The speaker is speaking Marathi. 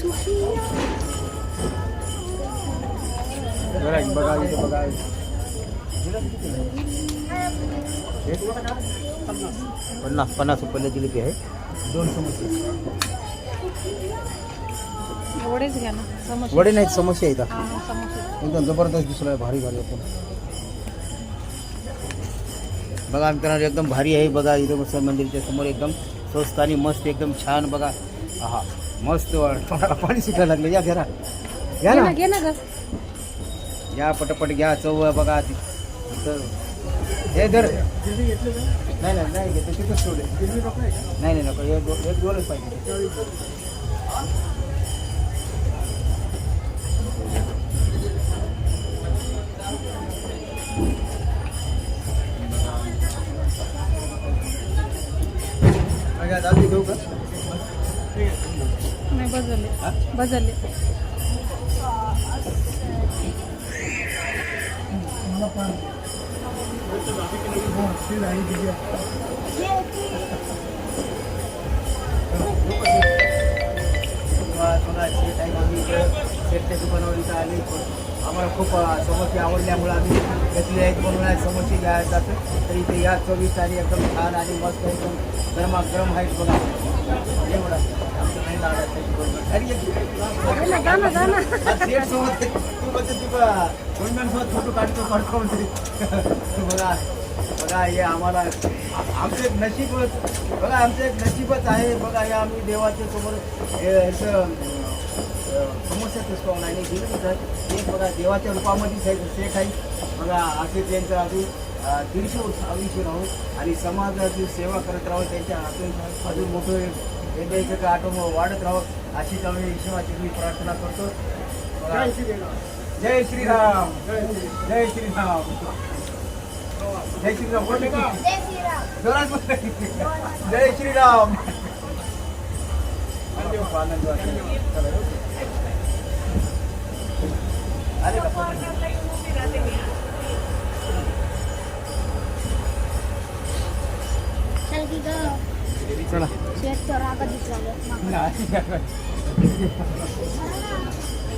पन्ना bagay ito, bagay. पन्नास पन्नास रुपयाची दोन समस्या वडेच घ्या ना समोसे। वडे नाहीत समोसे आहेत एकदम ज़बरदस्त दिसला भारी भारी अपन बगा मित्रांनो एकदम भारी है बगा इधर मंदिर के समोर एकदम स्वस्थ आ मस्त एकदम छान बगा। हाँ मस्त तोंडाला पाणी सुटायला लागलं. या घरा या घे ना. ना घे ना ग. घ्या पटापट घ्या. चव बघा ती हे धर. नाही नाही नाही घेते तिथंच नाही नाही नको. एक दो- एक दोनच पाहिजे. दाबी देऊ का? नाही बदलले? बदलले किंवा थोडा शेत आहे आम्ही इकडं शेतच्या दुकानावर इथं आले आम्हाला खूप समोसे आवडल्यामुळे आम्ही घेतले आहेत म्हणून समोसे घ्यायला जातो तर इथे या चोवीस आणि एकदम छान आणि मस्त एकदम गरमागरम आहेत बघा. जा ना जा ना फोटो काढतो काढतो म्हणते बघा बघा हे आम्हाला आ- आमचं एक नशीब बघा आमचं एक नशीबच आहे. बघा हे आम्ही देवाच्या समोर हे याचं, अं, समोस्याचं स्टॉल आहे. दिलं तिथं ते बघा देवाच्या रूपामध्ये आहे शेठ आहे. बघा असे त्यांचं अजून अं, दीडशे वर्ष राहू आणि समाजाची सेवा करत राहू. त्यांच्या हातून अजून मोठं हे द्यायचं का आठवण वाढत राहावं अशीच आम्ही ईश्वराची मी प्रार्थना करतो बघा. जय श्रीराम जय श्रीराम जय श्रीराम बोल की. जोरात बोल. जय श्रीराम खूप आनंद वाटतो. चला, येऊ. चल.